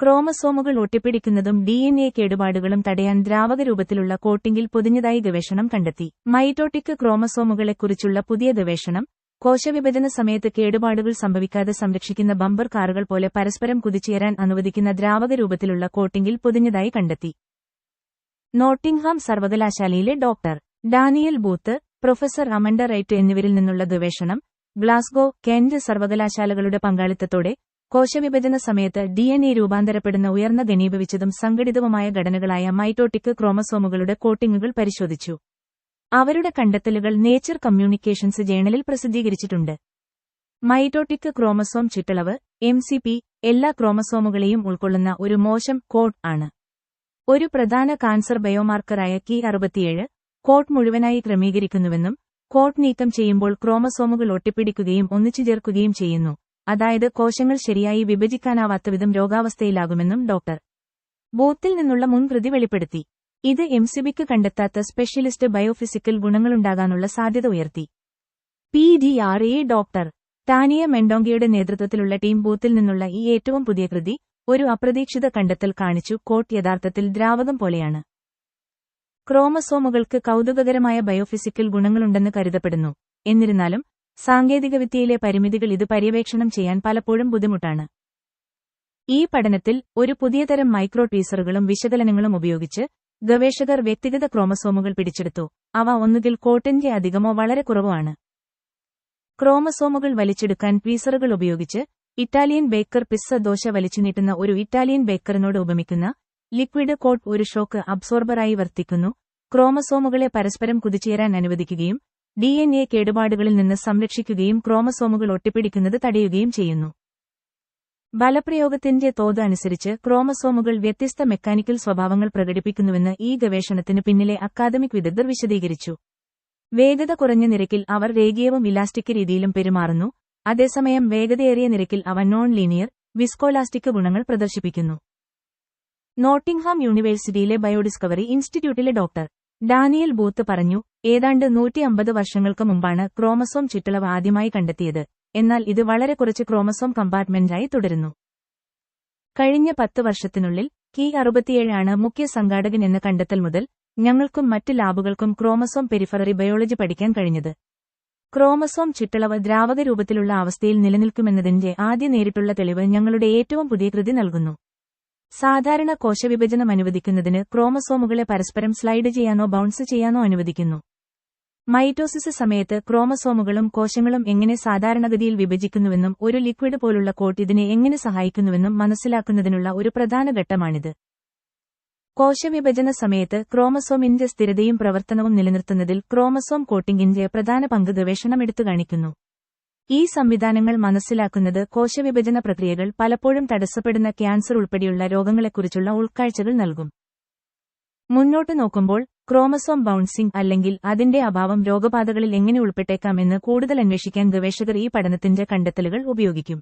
ക്രോമസോമുകൾ ഒട്ടിപ്പിടിക്കുന്നതും D N A കേടുപാടുകളും തടയാൻ ദ്രാവക രൂപത്തിലുള്ള കോട്ടിംഗിൽ പൊതിഞ്ഞതായി ഗവേഷണം കണ്ടെത്തി. മൈറ്റോട്ടിക് ക്രോമസോമുകളെക്കുറിച്ചുള്ള പുതിയ ഗവേഷണം കോശവിഭജന സമയത്ത് കേടുപാടുകൾ സംഭവിക്കാതെ സംരക്ഷിക്കുന്ന ബമ്പർ കാറുകൾ പോലെ പരസ്പരം കുതിച്ചുയരാൻ അനുവദിക്കുന്ന ദ്രാവക രൂപത്തിലുള്ള കോട്ടിംഗിൽ പൊതിഞ്ഞതായി കണ്ടെത്തി. നോട്ടിംഗ്ഹാം സർവകലാശാലയിലെ doctor Daniel Booth professor Amanda Wright എന്നിവരിൽ നിന്നുള്ള ഗവേഷണം ഗ്ലാസ്ഗോ കെന്റ് സർവകലാശാലകളുടെ പങ്കാളിത്തത്തോടെ കോശവിഭജന സമയത്ത് ഡി എൻ എ രൂപാന്തരപ്പെടുന്ന ഉയർന്ന ഘനീഭവിച്ചതും സംഘടിതവുമായ ഘടനകളായ മൈറ്റോട്ടിക് ക്രോമസോമുകളുടെ കോട്ടിങ്ങുകൾ പരിശോധിച്ചു. അവരുടെ കണ്ടെത്തലുകൾ നേച്ചർ കമ്മ്യൂണിക്കേഷൻസ് ജേണലിൽ പ്രസിദ്ധീകരിച്ചിട്ടുണ്ട്. മൈറ്റോട്ടിക് ക്രോമസോം ചുറ്റളവ് എം എല്ലാ ക്രോമസോമുകളെയും ഉൾക്കൊള്ളുന്ന ഒരു മോശം കോഡ് ആണ്. ഒരു പ്രധാന കാൻസർ ബയോമാർക്കറായ കി അറുപത്തിയേഴ് കോട്ട് മുഴുവനായി ക്രമീകരിക്കുന്നുവെന്നും കോട്ട് നീക്കം ചെയ്യുമ്പോൾ ക്രോമസോമുകൾ ഒട്ടിപ്പിടിക്കുകയും ഒന്നിച്ചു ചേർക്കുകയും ചെയ്യുന്നു. അതായത് കോശങ്ങൾ ശരിയായി വിഭജിക്കാനാവാത്തവിധം രോഗാവസ്ഥയിലാകുമെന്നും ഡോക്ടർ ബൂത്തിൽ നിന്നുള്ള മുൻകൃതി വെളിപ്പെടുത്തി. ഇത് എംസിബിക്ക് കണ്ടെത്താത്ത സ്പെഷ്യലിസ്റ്റ് ബയോഫിസിക്കൽ ഗുണങ്ങളുണ്ടാകാനുള്ള സാധ്യത ഉയർത്തി. P D R A doctor Tania മെൻഡോങ്കിയുടെ നേതൃത്വത്തിലുള്ള ടീം ബൂത്തിൽ നിന്നുള്ള ഈ ഏറ്റവും പുതിയ കൃതി ഒരു അപ്രതീക്ഷിത കണ്ടെത്തൽ കാണിച്ചു. കോട്ട് യഥാർത്ഥത്തിൽ ദ്രാവകം പോലെയാണ്. ക്രോമസോമുകൾക്ക് കൗതുകകരമായ ബയോഫിസിക്കൽ ഗുണങ്ങളുണ്ടെന്ന് കരുതപ്പെടുന്നു. എന്നിരുന്നാലും സാങ്കേതികവിദ്യയിലെ പരിമിതികൾ ഇത് പര്യവേക്ഷണം ചെയ്യാൻ പലപ്പോഴും ബുദ്ധിമുട്ടാണ്. ഈ പഠനത്തിൽ ഒരു പുതിയതരം മൈക്രോ ടീസറുകളും വിശകലനങ്ങളും ഉപയോഗിച്ച് ഗവേഷകർ വ്യക്തിഗത ക്രോമസോമുകൾ പിടിച്ചെടുത്തു. അവ ഒന്നുകിൽ കോട്ടിന്റെ അധികമോ വളരെ കുറവോ ആണ് ക്രോമസോമുകൾ വലിച്ചെടുക്കാൻ ട്വീസറുകൾ ഉപയോഗിച്ച് ഇറ്റാലിയൻ ബേക്കർ പിസ്സ ദോശ വലിച്ചുനീട്ടുന്ന ഒരു ഇറ്റാലിയൻ ബേക്കറിനോട് ഉപമിക്കുന്ന ലിക്വിഡ് കോട്ട് ഒരു ഷോക്ക് അബ്സോർബറായി വർത്തിക്കുന്നു. ക്രോമസോമുകളെ പരസ്പരം കുതിച്ചേരാൻ അനുവദിക്കുകയും ഡി എൻ എ കേടുപാടുകളിൽ നിന്ന് സംരക്ഷിക്കുകയും ക്രോമസോമുകൾ ഒട്ടിപ്പിടിക്കുന്നത് തടയുകയും ചെയ്യുന്നു. ബലപ്രയോഗത്തിന്റെ തോത് അനുസരിച്ച് ക്രോമസോമുകൾ വ്യത്യസ്ത മെക്കാനിക്കൽ സ്വഭാവങ്ങൾ പ്രകടിപ്പിക്കുന്നുവെന്ന് ഈ ഗവേഷണത്തിന് പിന്നിലെ അക്കാദമിക് വിദഗ്ധർ വിശദീകരിച്ചു. വേഗത കുറഞ്ഞ നിരക്കിൽ അവർ രേഖീയവും ഇലാസ്റ്റിക് രീതിയിലും പെരുമാറുന്നു. അതേസമയം വേഗതയേറിയ നിരക്കിൽ അവ നോൺ ലീനിയർ വിസ്കോലാസ്റ്റിക് ഗുണങ്ങൾ പ്രദർശിപ്പിക്കുന്നു. നോട്ടിംഗ്ഹാം യൂണിവേഴ്സിറ്റിയിലെ ബയോഡിസ്കവറി ഇൻസ്റ്റിറ്റ്യൂട്ടിലെ ഡോക്ടർ ഡാനിയൽ ബൂത്ത് പറഞ്ഞു ഏതാണ്ട് നൂറ്റി അമ്പത് വർഷങ്ങൾക്ക് മുമ്പാണ് ക്രോമസോം ചുറ്റളവ് ആദ്യമായി കണ്ടെത്തിയത് എന്നാൽ ഇത് വളരെ കുറച്ച് ക്രോമസോം കമ്പാർട്ട്മെന്റായി തുടരുന്നു. കഴിഞ്ഞ പത്ത് വർഷത്തിനുള്ളിൽ കി അറുപത്തിയേഴാണ് മുഖ്യ സംഘാടകൻ എന്ന കണ്ടെത്തൽ മുതൽ ഞങ്ങൾക്കും മറ്റ് ലാബുകൾക്കും ക്രോമസോം പെരിഫററി ബയോളജി പഠിക്കാൻ കഴിഞ്ഞത്. ക്രോമസോം ചുറ്റളവ് ദ്രാവക രൂപത്തിലുള്ള അവസ്ഥയിൽ നിലനിൽക്കുമെന്നതിന്റെ ആദ്യ നേരിട്ടുള്ള തെളിവ് ഞങ്ങളുടെ ഏറ്റവും പുതിയ കൃതി നൽകുന്നു. സാധാരണ കോശവിഭജനം അനുവദിക്കുന്നതിന് ക്രോമസോമുകളെ പരസ്പരം സ്ലൈഡ് ചെയ്യാനോ ബൗൺസ് ചെയ്യാനോ അനുവദിക്കുന്നു. മൈറ്റോസിസ് സമയത്ത് ക്രോമസോമുകളും കോശങ്ങളും എങ്ങനെ സാധാരണഗതിയിൽ വിഭജിക്കുന്നുവെന്നും ഒരു ലിക്വിഡ് പോലുള്ള കോട്ട് ഇതിനെ എങ്ങനെ സഹായിക്കുന്നുവെന്നും മനസ്സിലാക്കുന്നതിനുള്ള ഒരു പ്രധാന ഘട്ടമാണിത്. കോശവിഭജന സമയത്ത് ക്രോമസോമിന്റെ സ്ഥിരതയും പ്രവർത്തനവും നിലനിർത്തുന്നതിൽ ക്രോമസോം കോട്ടിംഗിന്റെ പ്രധാന പങ്ക് ഗവേഷണം എടുത്തു കാണിക്കുന്നു. ഈ സംവിധാനങ്ങൾ മനസ്സിലാക്കുന്നത് കോശവിഭജന പ്രക്രിയകൾ പലപ്പോഴും തടസ്സപ്പെടുന്ന ക്യാൻസർ ഉൾപ്പെടെയുള്ള രോഗങ്ങളെക്കുറിച്ചുള്ള ഉൾക്കാഴ്ചകൾ നൽകും. മുന്നോട്ട് നോക്കുമ്പോൾ ക്രോമസോം ബൌൺസിംഗ് അല്ലെങ്കിൽ അതിന്റെ അഭാവം രോഗബാധകളിൽ എങ്ങനെ ഉൾപ്പെട്ടേക്കാമെന്ന് കൂടുതൽ അന്വേഷിക്കാൻ ഗവേഷകർ ഈ പഠനത്തിന്റെ കണ്ടെത്തലുകൾ ഉപയോഗിക്കും.